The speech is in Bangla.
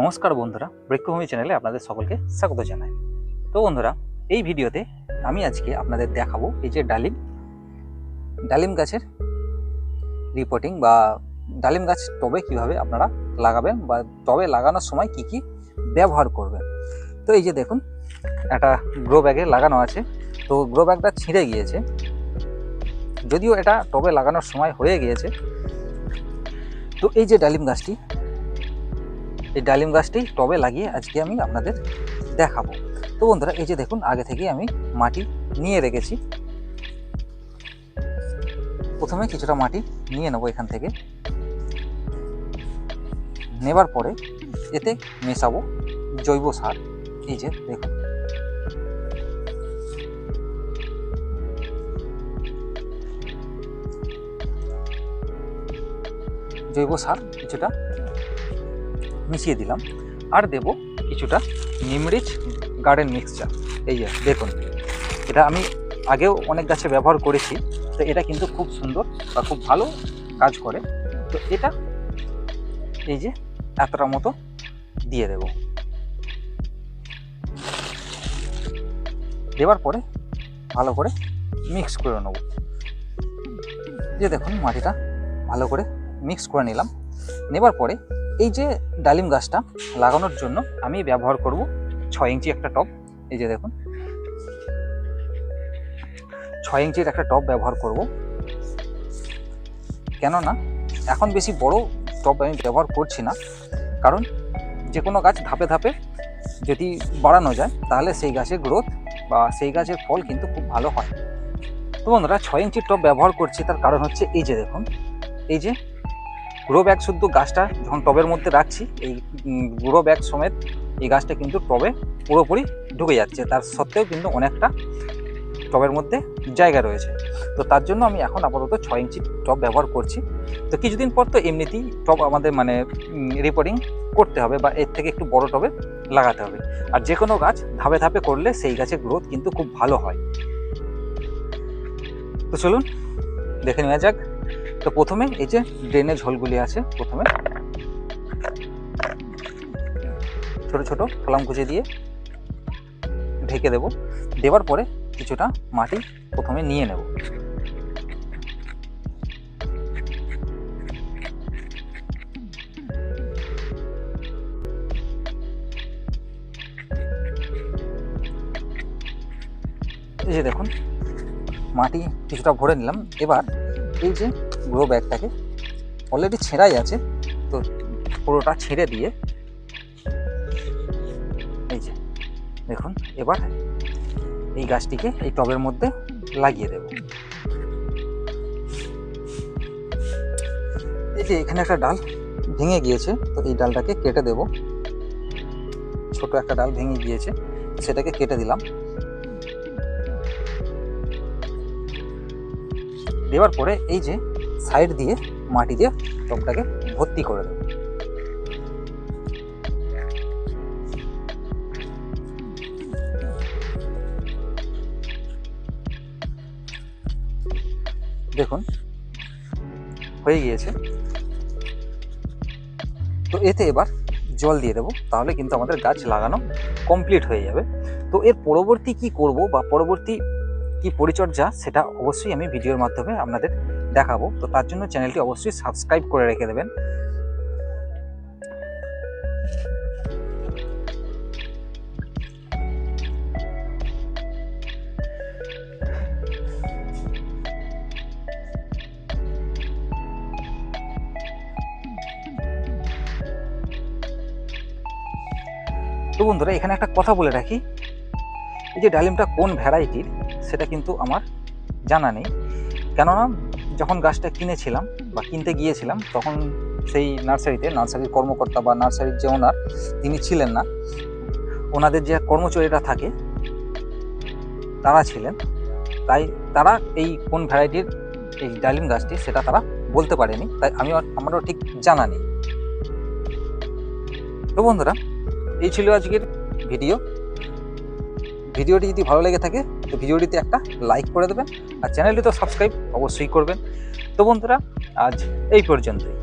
নমস্কার বন্ধুরা, বৃক্ষভূমি চ্যানেলে আপনাদের সকলকে স্বাগত জানাই। তো বন্ধুরা, এই ভিডিওতে আমি আজকে আপনাদের দেখাবো এই যে ডালিম। ডালিম গাছের রিপোর্টিং বা ডালিম গাছ টবে কীভাবে আপনারা লাগাবেন বা টবে লাগানোর সময় কি কি ব্যবহার করবেন। তো এই যে দেখুন, একটা গ্রো ব্যাগে লাগানো আছে। তো গ্রো ব্যাগটা ছিঁড়ে গিয়েছে। যদিও এটা টবে লাগানোর সময় হয়ে গিয়েছে। তো এই যে ডালিম গাছটি এই ডালিম গাছটি টবে লাগিয়ে আজকে আমি আপনাদের দেখাবো। তো বন্ধুরা, এই যে দেখুন, আগে থেকে আমি মাটি নিয়ে রেখেছি। প্রথমে কিছুটা মাটি নিয়ে নেব এখান থেকে। নেবার পরে এতে মেশাবো জৈব সার। এই যে দেখুন। জৈব সার কিছুটা মিশিয়ে দিলাম। আর দেব কিছুটা নিমরিচ গার্ডেন মিক্সচার। এই যে, দেখুন, এটা আমি আগেও অনেক গাছে ব্যবহার করেছি, তো এটা কিন্তু খুব সুন্দর বা খুব ভালো কাজ করে। তো এটা এই যে, এতটা মতো দিয়ে দেব। দেওয়ার পরে ভালো করে মিক্স করে নেব। যে দেখুন, মাটিটা ভালো করে মিক্স করে নিলাম। নেবার পরে এই যে ডালিম গাছটা লাগানোর জন্য আমি ব্যবহার করব ছয় ইঞ্চি একটা টব। এই যে দেখুন। ছয় ইঞ্চির একটা টব ব্যবহার করব। কেননা এখন বেশি বড় টব আমি ব্যবহার করছি না। কারণ যে কোনো গাছ ধাপে ধাপে যদি বাড়ানো যায়, তাহলে সেই গাছের গ্রোথ বা সেই গাছের ফল কিন্তু খুব ভালো হয়। তো বন্ধুরা, ছয় ইঞ্চির টব ব্যবহার করছি, তার কারণ হচ্ছে এই যে দেখুন। এই যে গ্রো ব্যাগ শুদ্ধ গাছটা যখন টবের মধ্যে রাখছি, এই গ্রো ব্যাগ সমেত এই গাছটা কিন্তু টবে পুরোপুরি ঢুকে যাচ্ছে। তার সত্ত্বেও কিন্তু অনেকটা টবের মধ্যে জায়গা রয়েছে। তো তার জন্য আমি এখন আপাতত ছয় ইঞ্চি টব ব্যবহার করছি। তো কিছুদিন পর তো এমনিতেই টব আমাদের মানে রিপোর্টিং করতে হবে বা এর থেকে একটু বড় টবে লাগাতে হবে। আর যে কোনো গাছ ধাপে ধাপে করলে সেই গাছের গ্রোথ কিন্তু খুব ভালো হয়। তো চলুন, দেখে নেওয়া যাক তো প্রথমে এই যে ড্রেনেজ হোলগুলি আছে, প্রথমে। ছোট ছোট কলাম কুচি দিয়ে ঢেকে দেব। দেওয়ার পরে কিছুটা মাটি প্রথমে নিয়ে নেব। এই যে দেখুন, মাটি কিছুটা ভরে নিলাম। এবার এই যে গ্রো ব্যাগটাকে অলরেডি ছেঁড়াই আছে, তো পুরোটা ছেড়ে দিয়ে এই যে, দেখুন, এবার এই গাছটিকে এই টবের মধ্যে লাগিয়ে দেব। এই যে, এখানে একটা ডাল ভেঙে গিয়েছে, তো এই ডালটাকে কেটে দেব। ছোট একটা ডাল ভেঙে গিয়েছে, সেটাকে কেটে দিলাম। দেওয়ার পরে এই যে সাইড দিয়ে, মাটি দিয়ে টবটাকে ভর্তি করে দেব। দেখুন, হয়ে গিয়েছে। তো এতে এবার জল দিয়ে দেবো, তাহলে কিন্তু আমাদের গাছ লাগানো কমপ্লিট হয়ে যাবে। তো এর পরবর্তী কি করব বা পরবর্তী কি পরিচর্যা, সেটা অবশ্যই আমি ভিডিওর মাধ্যমে আপনাদের দেখাবো। তো তার জন্য চ্যানেলটি অবশ্যই সাবস্ক্রাইব করে রেখে দেবেন। তো বন্ধুরা, এখানে একটা কথা বলে রাখি। এই যে ডালিমটা কোন ভ্যারাইটির, সেটা কিন্তু আমার জানা নেই। কেননা যখন গাছটা কিনেছিলাম বা কিনতে গিয়েছিলাম, তখন সেই নার্সারিতে, নার্সারির কর্মকর্তা বা নার্সারির যে ওনার, তিনি ছিলেন না। ওনাদের যে কর্মচারীরা থাকে, তারা ছিলেন। তাই তারা এই কোন ভ্যারাইটির এই ডালিম গাছটি সেটা তারা বলতে পারেনি। তাই আমি আমারও ঠিক জানা নেই। তো বন্ধুরা, এই ছিল আজকের ভিডিও। ভিডিওটি যদি ভালো লেগে থাকে, তো ভিডিওটিতে একটা লাইক করে দেবেন আর চ্যানেলটি তো সাবস্ক্রাইব অবশ্যই করবেন। তো বন্ধুরা, আজ এই পর্যন্তই।